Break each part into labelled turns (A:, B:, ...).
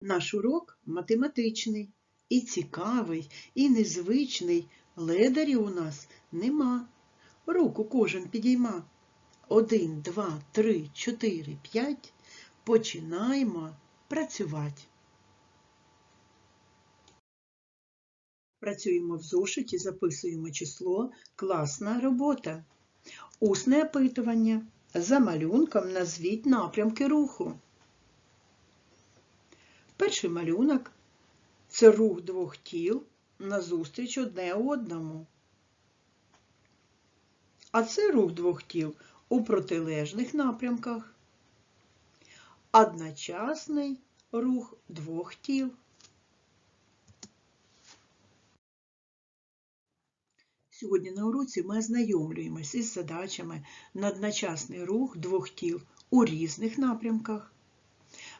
A: Наш урок математичний, і цікавий, і незвичний. Ледарів у нас нема. Руку кожен підійма. Один, два, три, чотири, п'ять. Починаємо працювати. Працюємо в зошиті, записуємо число Класна робота. Усне опитування. За малюнком назвіть напрямки руху. Перший малюнок це рух двох тіл назустріч одне одному. А це рух двох тіл у протилежних напрямках. Одночасний рух двох тіл. Сьогодні на уроці ми ознайомлюємось із задачами на одночасний рух двох тіл у різних напрямках.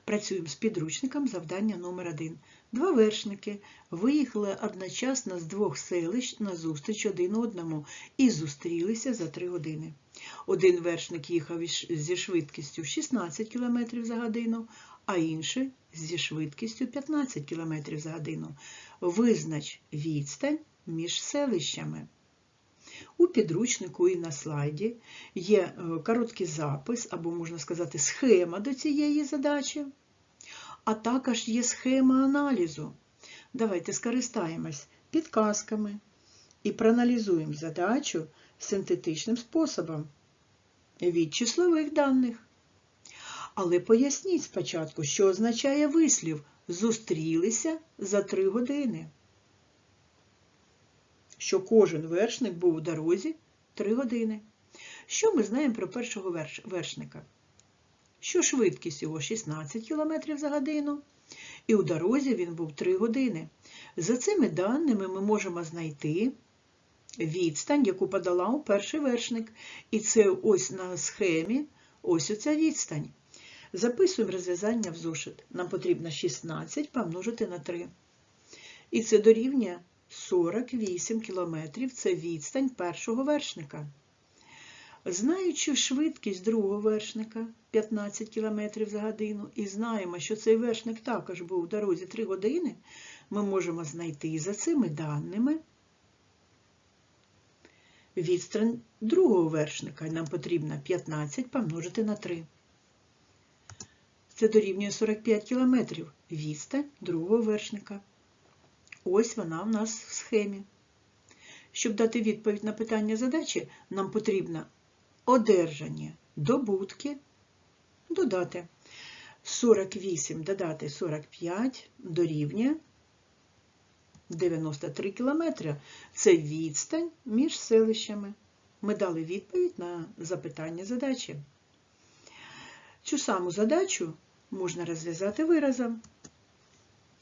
A: Працюємо з підручником завдання номер 1 Два вершники виїхали одночасно з двох селищ на зустріч один одному і зустрілися за 3 години. Один вершник їхав зі швидкістю 16 км за годину, а інший зі швидкістю 15 км за годину. Визнач відстань між селищами. У підручнику і на слайді є е, короткий запис, або, можна сказати, схема до цієї задачі, а також є схема аналізу. Давайте скористаємось підказками і проаналізуємо задачу синтетичним способом від числових даних. Але поясніть спочатку, що означає вислів зустрілися за три години що кожен вершник був у дорозі 3 години. Що ми знаємо про першого верш... вершника? Що швидкість його 16 км за годину, і у дорозі він був 3 години. За цими даними ми можемо знайти відстань, яку подолав перший вершник. І це ось на схемі ось оця відстань. Записуємо розв'язання в зошит. Нам потрібно 16 помножити на 3. І це дорівнює 48 кілометрів це відстань першого вершника. Знаючи швидкість другого вершника 15 км за годину, і знаємо, що цей вершник також був у дорозі 3 години, ми можемо знайти за цими даними відстань другого вершника. Нам потрібно 15 помножити на 3. Це дорівнює 45 км відстань другого вершника. Ось вона в нас в схемі. Щоб дати відповідь на питання задачі, нам потрібно одержання добутки додати 48 додати 45 дорівнює 93 кілометри. Це відстань між селищами. Ми дали відповідь на запитання задачі. Цю саму задачу можна розв'язати виразом.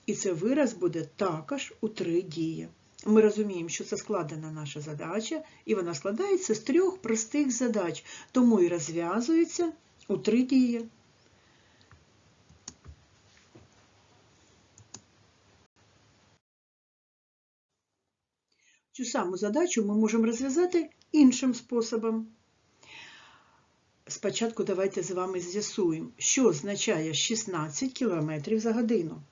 A: І це вираз буде також у три дії. Ми розуміємо, що це складена наша задача, і вона складається з трьох простих задач, тому і розв'язується у три дії. Цю саму задачу ми можемо розв'язати іншим способом. Спочатку давайте з вами з'ясуємо, що означає 16 км за годину.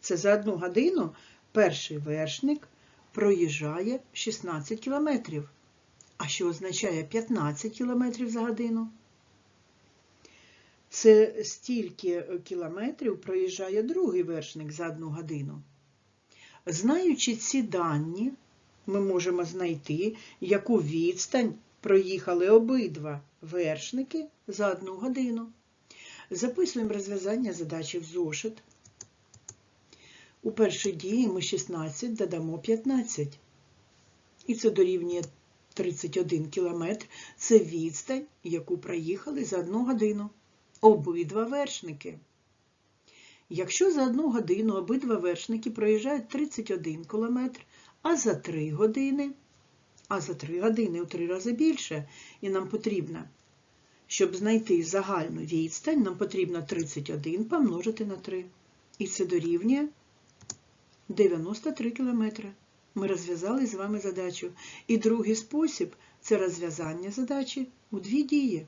A: Це за одну годину перший вершник проїжджає 16 кілометрів. А що означає 15 кілометрів за годину? Це стільки кілометрів проїжджає другий вершник за одну годину. Знаючи ці дані, ми можемо знайти, яку відстань проїхали обидва вершники за одну годину. Записуємо розв'язання задачі в зошит. У першій дії ми 16 додамо 15. І це дорівнює 31 кілометр. Це відстань, яку проїхали за одну годину. Обидва вершники. Якщо за одну годину обидва вершники проїжджають 31 кілометр, а за 3 години, а за 3 години у 3 рази більше, і нам потрібно, щоб знайти загальну відстань, нам потрібно 31 помножити на 3. І це дорівнює 93 кілометри. Ми розв'язали з вами задачу. І другий спосіб це розв'язання задачі у дві дії.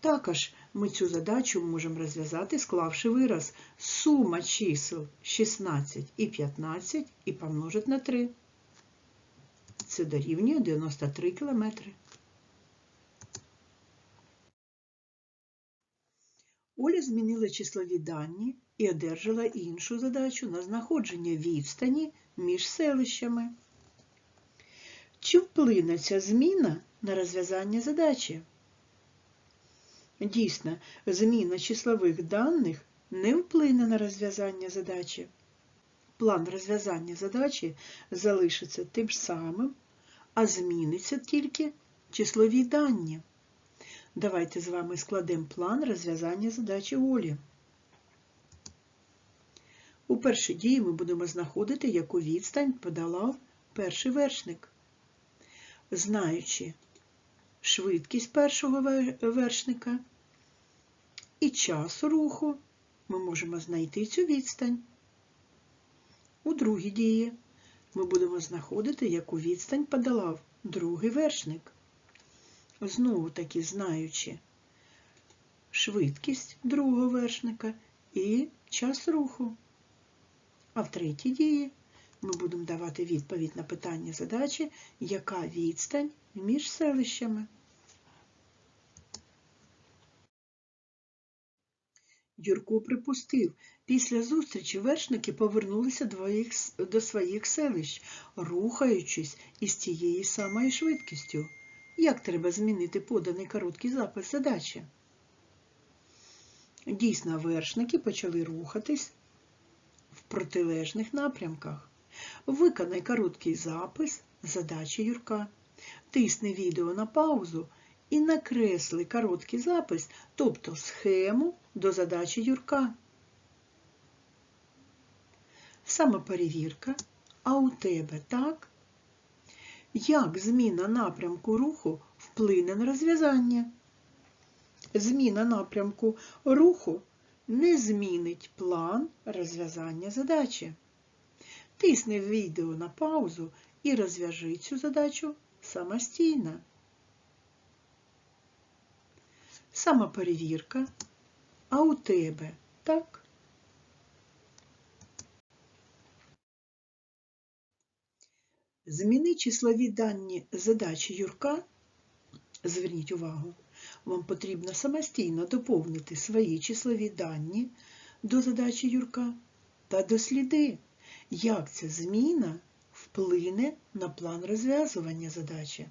A: Також Ми цю задачу можемо розв'язати, склавши вираз сума чисел 16 і 15 і помножити на 3. Це дорівнює 93 кілометри. Оля змінила числові дані і одержала іншу задачу на знаходження відстані між селищами. Чи вплине ця зміна на розв'язання задачі? Дійсно, зміна числових даних не вплине на розв'язання задачі. План розв'язання задачі залишиться тим самим, а зміниться тільки числові дані. Давайте з вами складемо план розв'язання задачі Олі. У першій дії ми будемо знаходити, яку відстань подолав перший вершник. Знаючи швидкість першого вершника і час руху, ми можемо знайти цю відстань. У другій дії ми будемо знаходити, яку відстань подолав другий вершник. Знову таки знаючи швидкість другого вершника і час руху. А в третій дії ми будемо давати відповідь на питання задачі, яка відстань між селищами. Юрко припустив, після зустрічі вершники повернулися до своїх селищ, рухаючись із тією самою швидкістю. Як треба змінити поданий короткий запис задачі? Дійсно, вершники почали рухатись протилежних напрямках. Виконай короткий запис задачі Юрка. Тисни відео на паузу і накресли короткий запис, тобто схему до задачі Юрка. Самоперевірка. А у тебе так? Як зміна напрямку руху вплине на розв'язання? Зміна напрямку руху не змінить план розв'язання задачі. Тисни відео на паузу і розв'яжи цю задачу самостійно. Самоперевірка. А у тебе так? Зміни числові дані задачі Юрка. Зверніть увагу, вам потрібно самостійно доповнити свої числові дані до задачі Юрка та досліди, як ця зміна вплине на план розв'язування задачі.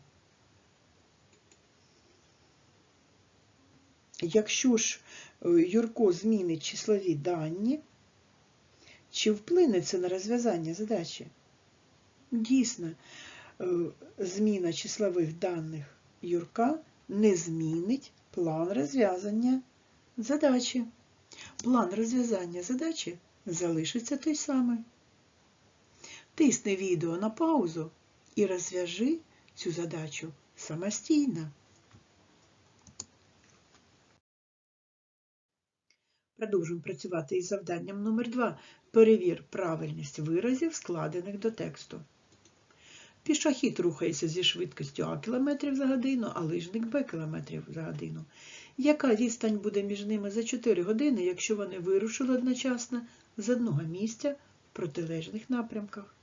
A: Якщо ж е, Юрко змінить числові дані, чи вплине це на розв'язання задачі? Дійсно, е, зміна числових даних Юрка не змінить план розв'язання задачі. План розв'язання задачі залишиться той самий. Тисни відео на паузу і розв'яжи цю задачу самостійно. Продовжуємо працювати із завданням номер 2 Перевір правильність виразів, складених до тексту. Пішохід рухається зі швидкістю А км за годину, а лижник Б км за годину. Яка відстань буде між ними за 4 години, якщо вони вирушили одночасно з одного місця в протилежних напрямках?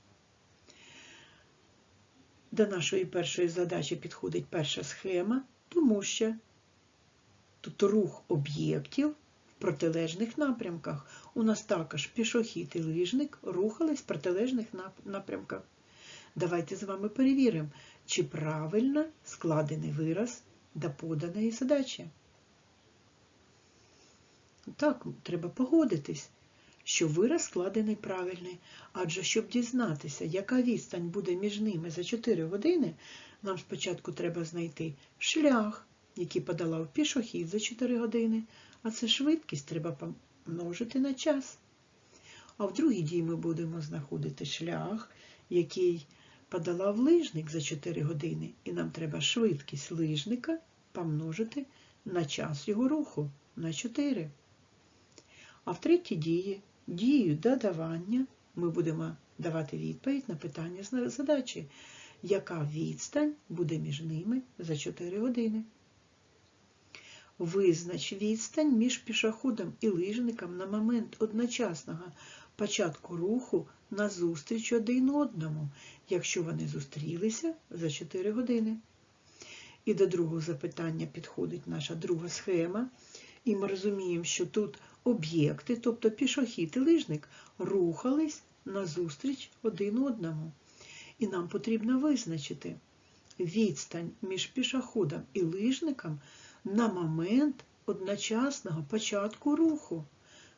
A: До нашої першої задачі підходить перша схема, тому що тут рух об'єктів в протилежних напрямках. У нас також пішохід і лижник рухались в протилежних напрямках. Давайте з вами перевіримо, чи правильно складений вираз до поданої задачі. Так, треба погодитись, що вираз складений правильний, адже щоб дізнатися, яка відстань буде між ними за 4 години, нам спочатку треба знайти шлях, який подолав пішохід за 4 години, а це швидкість треба помножити на час. А в другій дії ми будемо знаходити шлях, який подолав лижник за 4 години, і нам треба швидкість лижника помножити на час його руху на 4. А в третій дії, дію додавання, ми будемо давати відповідь на питання задачі, яка відстань буде між ними за 4 години. Визнач відстань між пішоходом і лижником на момент одночасного початку руху назустріч один одному, якщо вони зустрілися за 4 години. І до другого запитання підходить наша друга схема. І ми розуміємо, що тут об'єкти, тобто пішохід і лижник, рухались назустріч один одному. І нам потрібно визначити відстань між пішоходом і лижником на момент одночасного початку руху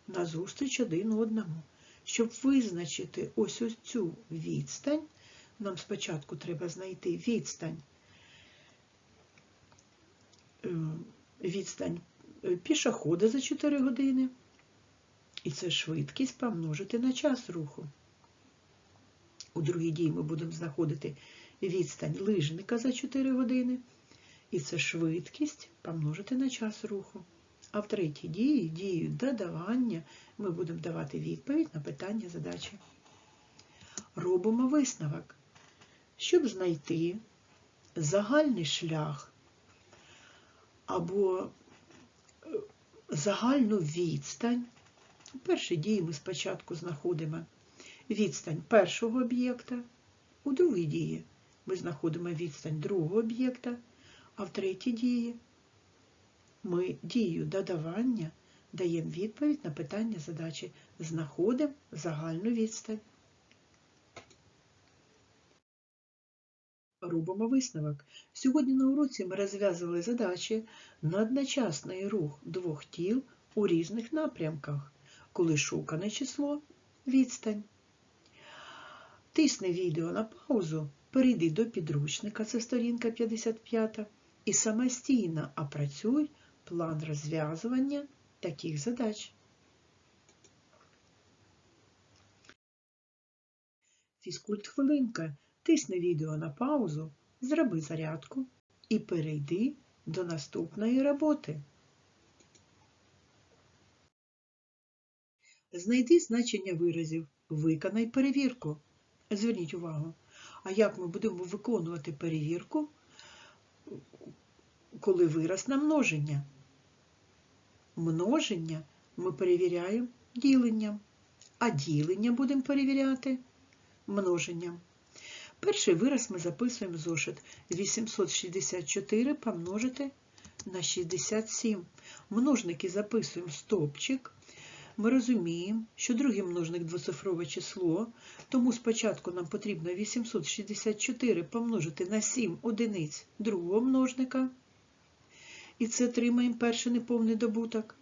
A: назустріч один одному. Щоб визначити ось ось цю відстань, нам спочатку треба знайти відстань, е, відстань е, пішохода за 4 години. І це швидкість помножити на час руху. У другій дії ми будемо знаходити відстань лижника за 4 години. І це швидкість помножити на час руху. А в третій дії, дію додавання, ми будемо давати відповідь на питання задачі. Робимо висновок. Щоб знайти загальний шлях або е, загальну відстань, у першій дії ми спочатку знаходимо відстань першого об'єкта, у другій дії ми знаходимо відстань другого об'єкта, а в третій дії ми дію додавання даємо відповідь на питання задачі. Знаходимо загальну відстань. Робимо висновок. Сьогодні на уроці ми розв'язували задачі на одночасний рух двох тіл у різних напрямках, коли шукане число відстань. Тисни відео на паузу, перейди до підручника, це сторінка 55, і самостійно опрацюй план розв'язування таких задач. Фізкульт хвилинка. Тисни відео на паузу, зроби зарядку і перейди до наступної роботи. Знайди значення виразів. Виконай перевірку. Зверніть увагу, а як ми будемо виконувати перевірку, коли вираз на множення? Множення ми перевіряємо діленням, а ділення будемо перевіряти множенням. Перший вираз ми записуємо зошит 864 помножити на 67. Множники записуємо в стопчик. Ми розуміємо, що другий множник двоцифрове число, тому спочатку нам потрібно 864 помножити на 7 одиниць другого множника. І це отримаємо перший неповний добуток.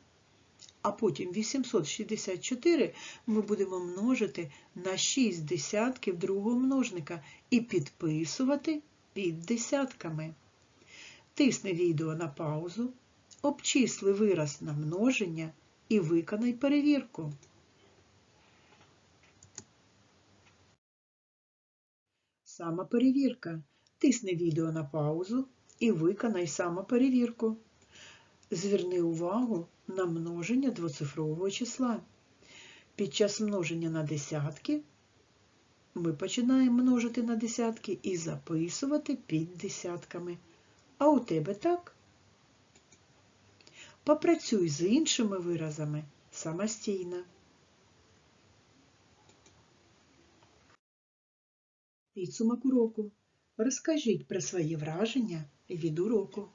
A: А потім 864 ми будемо множити на 6 десятків другого множника і підписувати під десятками. Тисни відео на паузу, обчисли вираз на множення і виконай перевірку. Самоперевірка. Тисни відео на паузу і виконай самоперевірку. Зверни увагу на множення двоцифрового числа. Під час множення на десятки ми починаємо множити на десятки і записувати під десятками. А у тебе так? Попрацюй з іншими виразами самостійно. Підсумок уроку. Розкажіть про свої враження від уроку.